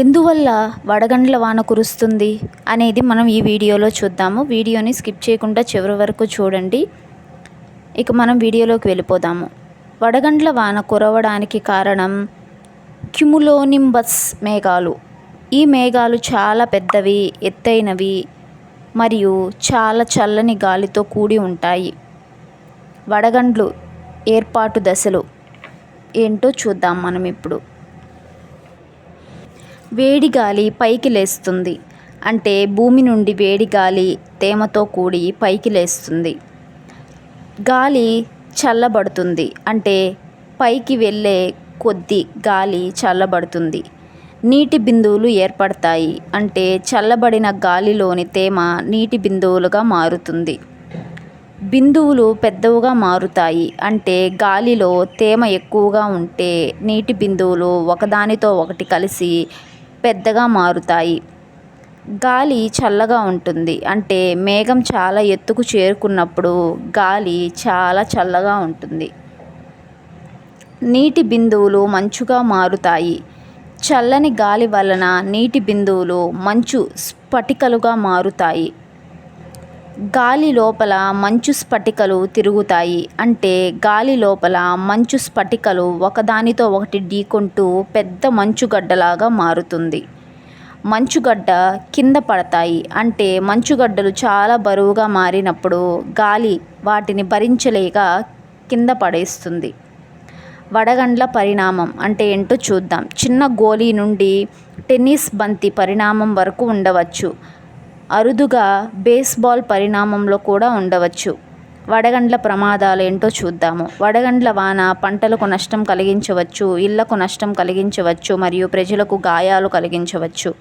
ఎందువల్ల వడగండ్ల వాన కురుస్తుంది అనేది మనం ఈ వీడియోలో చూద్దాము. వీడియోని స్కిప్ చేయకుండా చివరి వరకు చూడండి. ఇక మనం వీడియోలోకి వెళ్ళిపోదాము. వడగండ్ల వాన కురవడానికి కారణం క్యుములోనింబస్ మేఘాలు. ఈ మేఘాలు చాలా పెద్దవి ఎత్తైనవి మరియు చాలా చల్లని గాలితో కూడి ఉంటాయి. వడగండ్లు ఏర్పాటు దశలు ఏంటో చూద్దాం మనం ఇప్పుడు. వేడి గాలి పైకి లేస్తుంది. అంటే భూమి నుండి వేడి గాలి తేమతో కూడి పైకి లేస్తుంది. గాలి చల్లబడుతుంది. అంటే పైకి వెళ్ళే కొద్ది గాలి చల్లబడుతుంది. నీటి బిందువులు ఏర్పడతాయి. అంటే చల్లబడిన గాలిలోని తేమ నీటి బిందువులుగా మారుతుంది. బిందువులు పెద్దవిగా మారుతాయి. అంటే గాలిలో తేమ ఎక్కువగా ఉంటే నీటి బిందువులు ఒకదానితో ఒకటి కలిసి పెద్దగా మారుతాయి. గాలి చల్లగా ఉంటుంది. అంటే మేఘం చాలా ఎత్తుకు చేరుకున్నప్పుడు గాలి చాలా చల్లగా ఉంటుంది. నీటి బిందువులు మంచుగా మారుతాయి. చల్లని గాలి వలన నీటి బిందువులు మంచు స్ఫటికలుగా మారుతాయి. గాలి లోపల మంచు స్ఫటికలు తిరుగుతాయి అంటే గాలి లోపల మంచు స్ఫటికలు ఒకదానితో ఒకటి ఢీకొంటూ పెద్ద మంచుగడ్డలాగా మారుతుంది. మంచుగడ్డ కింద పడతాయి అంటే మంచుగడ్డలు చాలా బరువుగా మారినప్పుడు గాలి వాటిని భరించలేక కింద పడేస్తుంది. వడగండ్ల పరిణామం అంటే ఏంటో చూద్దాం. చిన్న గోళీ నుండి టెన్నిస్ బంతి పరిణామం వరకు ఉండవచ్చు. అరుదుగా బేస్బాల్ పరిణామంలో కూడా ఉండవచ్చు. వడగండ్ల ప్రమాదాలు ఏంటో చూద్దాము. వడగండ్ల వాన పంటలకు నష్టం కలిగించవచ్చు ఇళ్ళకు నష్టం కలిగించవచ్చు మరియు ప్రజలకు గాయాలు కలిగించవచ్చు.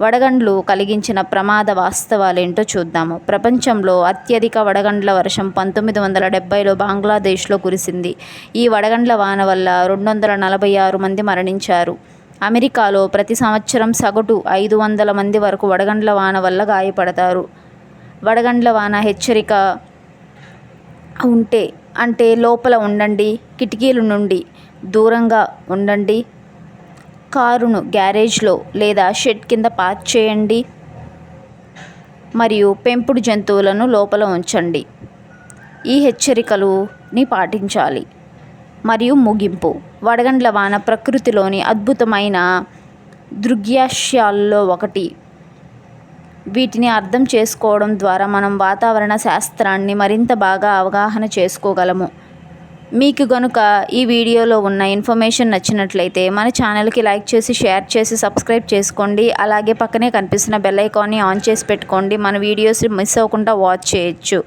వడగండ్లు కలిగించిన ప్రమాద వాస్తవాలు ఏంటో చూద్దాము. ప్రపంచంలో అత్యధిక వడగండ్ల వర్షం పంతొమ్మిది వందల డెబ్బైలో బంగ్లాదేశ్లో కురిసింది. ఈ వడగండ్ల వాన వల్ల రెండు వందల నలభై ఆరు మంది మరణించారు. అమెరికాలో ప్రతి సంవత్సరం సగటు ఐదు వందల మంది వరకు వడగండ్ల వాన వల్ల గాయపడతారు. వడగండ్ల వాన హెచ్చరిక ఉంటే అంటే లోపల ఉండండి కిటికీల నుండి దూరంగా ఉండండి కారును గ్యారేజ్లో లేదా షెడ్ కింద పార్క్ చేయండి మరియు పెంపుడు జంతువులను లోపల ఉంచండి. ఈ హెచ్చరికలుని పాటించాలి. మరియు ముగింపు. వడగండ్ల వాన ప్రకృతిలోని అద్భుతమైన దృగ్యాస్యాల్లో ఒకటి. వీటిని అర్థం చేసుకోవడం ద్వారా మనం వాతావరణ శాస్త్రాన్ని మరింత బాగా అవగాహన చేసుకోగలము. మీకు గనుక ఈ వీడియోలో ఉన్న ఇన్ఫర్మేషన్ నచ్చినట్లయితే మన ఛానల్కి లైక్ చేసి షేర్ చేసి సబ్స్క్రైబ్ చేసుకోండి. అలాగే పక్కనే కనిపిస్తున్న బెల్ ఐకాన్ని ఆన్ చేసి పెట్టుకోండి. మన వీడియోస్ మిస్ అవ్వకుండా వాచ్ చేయొచ్చు.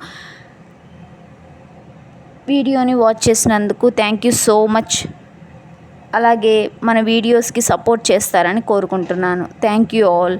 వీడియోని వాచ్ చేసినందుకు థ్యాంక్ యూ సో మచ్ అలాగే మన వీడియోస్కి సపోర్ట్ చేస్తారని కోరుకుంటున్నాను. Thank you all